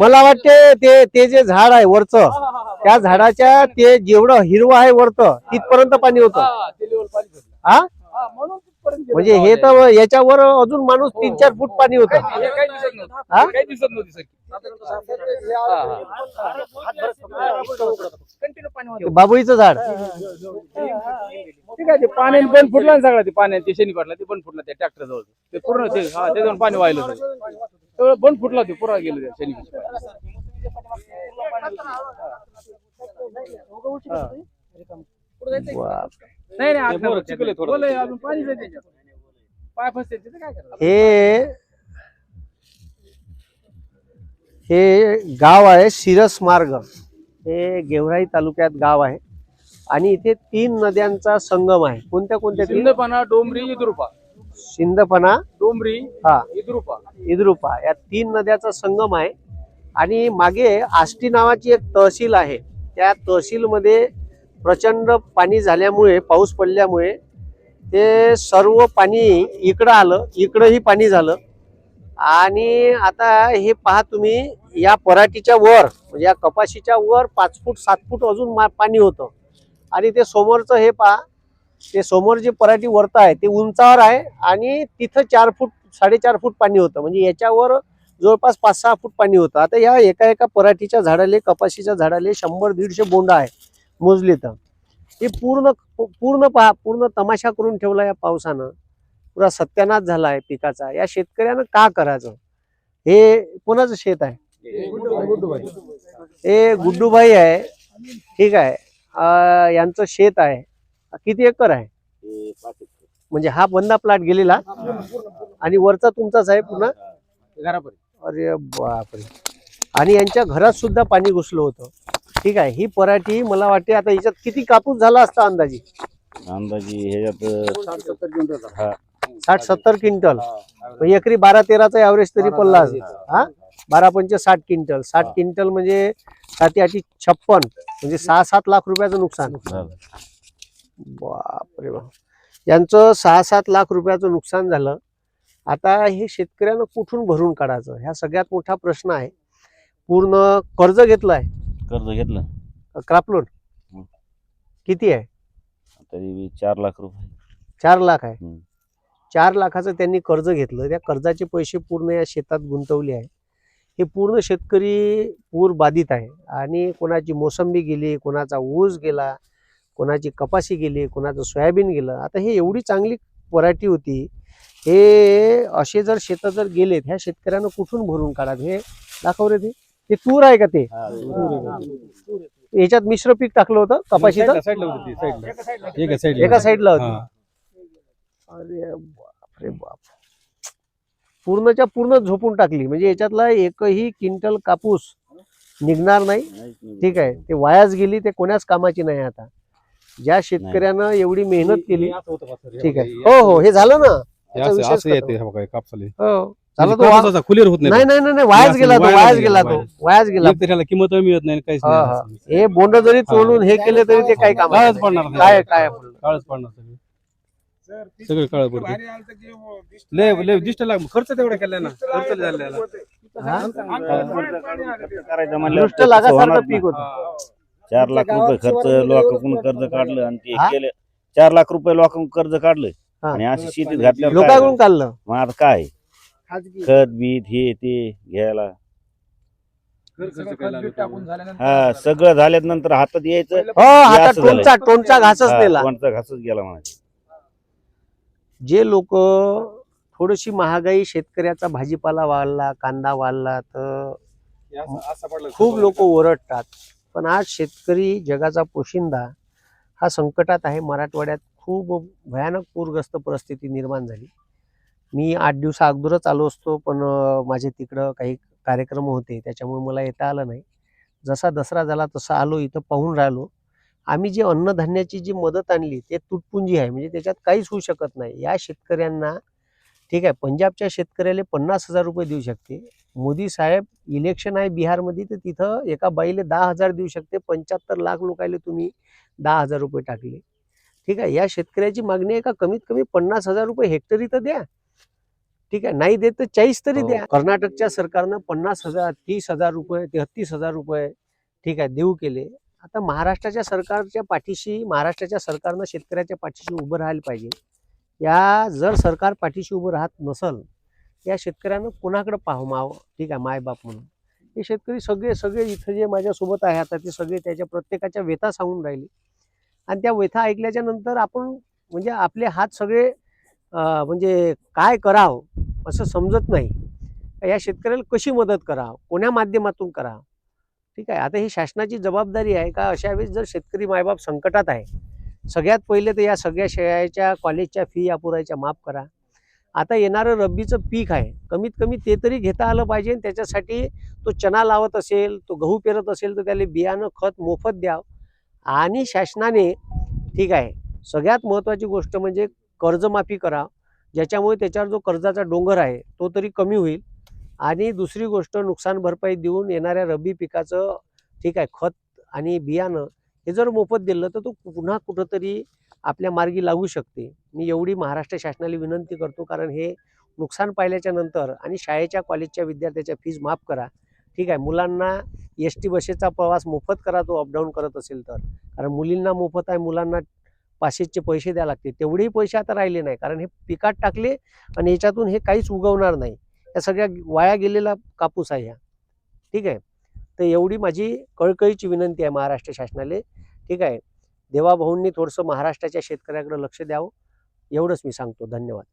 मला वाटते ते ते जे झाड आहे वरचं त्या झाडाच्या ते जेवढं हिरवं आहे वरतं तिथपर्यंत पाणी होतं. हा म्हणजे हे तर याच्यावर अजून माणूस तीन चार फूट पाणी होतं. हा? काही दिसत नव्हती सर. कंटिन्यू पाणी ते बाबळीचं झाड. ठीक आहे ते पाण्याने बंद फुटला ना सगळं ते पाण्याने ते शनी ते बंद फुटला त्या ट्रॅक्टर जवळ ते पूर्ण ते हा पाणी वाहिलं सगळं. बंद फुटला ते पुरा गेलं त्या. नाही नाही थोडं. अजून. पाय फसते तिथे काय करायचं हे हे गाव आहे सिरस मार्ग हे गेवराई तालुक्यात गाव आहे आणि इथे तीन नद्यांचा संगम आहे कोणत्या कोणत्या सिंदपणा डोंबरी इद्रुपा सिंदपणा डोंबरी हा. इद्रुपा. इद्रुपा या तीन नद्याचा संगम आहे. आणि मागे आष्टी नावाची एक तहसील आहे. त्या तहसीलमध्ये प्रचंड पाणी झाल्यामुळे पाऊस पडल्यामुळे ते सर्व पाणी इकडं आलं इकडंही पाणी झालं. आणि आता हे पहा तुम्ही या पराठीच्या वर म्हणजे या कपाशीच्या वर पाच फूट सात फूट अजून पाणी होतं. आणि ते समोरचं हे पहा ते समोर जे पराठी वरत आहे ते उंचावर आहे आणि तिथं चार फूट साडेचार फूट पाणी होतं. म्हणजे याच्यावर जवळपास पाच सहा फूट पाणी होतं. आता या एका एका पराठीच्या झाडाले कपाशीच्या झाडाले शंभर दीडशे बोंड आहे मोजले तर. हे पूर्ण पूर्ण पहा पूर्ण तमाशा करून ठेवला या पावसानं. पुरा सत्यानाश झाला आहे पिकाचा. या शेतकऱ्यानं का करायचं? हे कोणाचं शेत आहे? हे गुड्डूभाई आहे. ठीक आहे. यांचं शेत आहे. किती एकर आहे? म्हणजे हा बंदा प्लॉट गेलेला आणि वरचा तुमचाच आहे पुन्हा घरापर्यंत. अरे बापरे. आणि यांच्या घरात सुद्धा पाणी घुसलं होतं. ठीक आहे ही पराठी मला वाटते आता याच्यात किती कापूस झाला असता अंदाजी? अंदाजी ह्याच्यात हा. साठ सत्तर क्विंटल. एकरी बारा तेराचा ॲव्हरेज तरी पडला असेल. हा? बारा पंचे साठ क्विंटल. साठ हा. क्विंटल म्हणजे साती आठी छप्पन. म्हणजे सहा सात लाख रुपयाचं नुकसान. झालं. बापरे बाप. यांचं सहा सात लाख रुपयाचं नुकसान झालं. आता हे शेतकऱ्यानं कुठून भरून काढायचं? ह्या सगळ्यात मोठा प्रश्न आहे. पूर्ण कर्ज घेतलाय. कर्ज घेतलं. Crop loan. हं. किती आहे? तरी चार लाख रुपये. चार लाख आहे. हं. चार लाखाचं त्यांनी कर्ज घेतलं. त्या कर्जाचे पैसे पूर्ण या शेतात गुंतवले आहे. हे पूर्ण शेतकरी पूर बाधित आहे. आणि कोणाची मोसंबी गेली कोणाचा ऊस गेला कोणाची कपाशी गेली कोणाचं सोयाबीन गेलं. आता हे एवढी चांगली पराठी होती. हे असे जर शेतं जर गेलेत ह्या शेतकऱ्यानं कुठून भरून काढात हे दाखव रे ते. तूर आहे का ते? याच्यात मिश्र पीक टाकलं होतं कपाशीचं? एका साईडला होती अरे बापरे बाप. पूर्णच्या पूर्ण झोपून टाकली. म्हणजे याच्यातला एकही क्विंटल कापूस निघणार नाही. ठीक आहे. ते वायाच गेली ते कोणाच कामाची नाही आता. ज्या शेतकऱ्यानं एवढी मेहनत केली. ठीक आहे. हो हो हे झालं ना. त्याचा विषयच खतम. हो झालं तो वा- खुलीर होत नाही नाही नाही नाही, वायाच गेला तो वायाच गेला, तो वायाच. गेला. एक तर ह्याला किंमत मिळत नाही काहीच हा, हा. नाही हे बोंड जरी तोडून हे केले तरी ते काही काम काळच पडणार नाही. काय काय काळच पडणार सगळं. सगळं काळ पडते लय लय दिष्ट लाग खर्च तेवढा केला ना. खर्च झालेला. हा? करायचं दृष्ट लागासारखं पीक. होतं. चार लाख रुपये खर्च लोकांकडून कर्ज काढलं आणि ते हा? केलं. चार लाख रुपये लोकांकडून कर्ज काढलं. हा. आणि अशी शेतीत घातल्यावर काय लोकांकडून? काढलं. मग आता काय? खत बीत हे ते घ्यायला. टाकून झाल्यानंतर हा सगळं झाल्यात नंतर हातात यायचं. हो असं झालंय. टोनचा टोनचा घासच हा, कोणचा घासच गेला म्हणायचं. जे लोक थोडीशी महागाई शेतकऱ्याचा भाजीपाला वाढला कांदा वाढला तर खूप लोक ओरडतात. पण आज शेतकरी जगाचा पोशिंदा हा संकटात आहे. मराठवाड्यात खूप भयानक पूरग्रस्त परिस्थिती निर्माण झाली. मी आठ दिवसा अगोदरच आलो असतो पण माझे तिकडं काही कार्यक्रम होते त्याच्यामुळे मला येता आलं नाही. जसा दसरा झाला तसा आलो इथं पाहून राहिलो. आम्ही जे अन्नधान्याची जी मदत आणली ते तुटपुंजी आहे. म्हणजे त्याच्यात काहीच होऊ शकत नाही. या शेतकऱ्यांना ठीक आहे. पंजाबच्या शेतकऱ्याला पन्नास हजार रुपये देऊ शकते. मोदी साहेब इलेक्शन आहे बिहारमध्ये तर तिथं एका बाईले दहा हजार देऊ शकते. पंच्याहत्तर लाख लोकायले तुम्ही दहा हजार रुपये टाकले. ठीक आहे. या शेतकऱ्याची मागणी आहे का? कमीत कमी पन्नास हजार रुपये हेक्टरी तर द्या. ठीक आहे. नाही देत तर चाळीस तरी हो. द्या कर्नाटकच्या सरकारनं पन्नास हजार तीस हजार रुपये तेहतीस हजार रुपये ठीक आहे देऊ केले. आता महाराष्ट्राच्या सरकारच्या पाठीशी महाराष्ट्राच्या सरकारनं शेतकऱ्याच्या पाठीशी उभं राहायला पाहिजे. या जर सरकार पाठीशी उभं राहत नसल या शेतकऱ्यानं कोणाकडे पाहमावं ठीक आहे मायबाप म्हणून. हे शेतकरी सगळे सगळे इथं जे माझ्यासोबत आहे आता ते सगळे त्याच्या प्रत्येकाच्या व्यथा सांगून राहिले. आणि त्या व्यथा ऐकल्याच्या नंतर आपण म्हणजे आपले हात सगळे म्हणजे काय करावं असं समजत नाही. या शेतकऱ्याला कशी मदत करावं? कोण्या माध्यमातून करावं? ठीक आहे आता ही शासनाची जबाबदारी आहे का? अशा वेळेस जर शेतकरी मायबाप संकटात आहे सगळ्यात पहिले तर या सगळ्या शाळेच्या कॉलेजच्या फी या पुरायच्या माफ करा. आता येणारं रब्बीचं पीक आहे. कमीत कमी ते तरी घेता आलं पाहिजे आणि त्याच्यासाठी तो चना लावत असेल तो गहू पेरत असेल तर त्याला बियाणं खत मोफत द्यावं. आणि शासनाने ठीक आहे सगळ्यात महत्त्वाची गोष्ट म्हणजे कर्जमाफी करा. ज्याच्यामुळे त्याच्यावर जो कर्जाचा डोंगर आहे तो तरी कमी होईल. आणि दुसरी गोष्ट नुकसान भरपाई देऊन येणाऱ्या रब्बी पिकाचं ठीक आहे खत आणि बियाणं हे जर मोफत दिलं तर तो पुन्हा कुठंतरी आपल्या मार्गी लागू शकते. मी एवढी महाराष्ट्र शासनाला विनंती करतो कारण हे नुकसान पाहिल्याच्या नंतर आणि शाळेच्या कॉलेजच्या विद्यार्थ्याच्या फीज माफ करा. ठीक आहे मुलांना एस टी बसेचा प्रवास मोफत करा तो अपडाऊन करत असेल तर. कारण मुलींना मोफत आहे मुलांना पाचशेचे पैसे द्यावे लागते तेवढेही पैसे आता राहिले नाही कारण हे पिकात टाकले आणि याच्यातून हे काहीच उगवणार नाही. या सगळ्या वाया गेलेला कापूस आहे ह्या ठीक आहे? तर एवढी माझी कळकळीची विनंती आहे महाराष्ट्र शासनाला. ठीक आहे. देवाभाऊंनी थोडंसं महाराष्ट्राच्या शेतकऱ्याकडे लक्ष द्यावं. एवढंच मी सांगतो. धन्यवाद.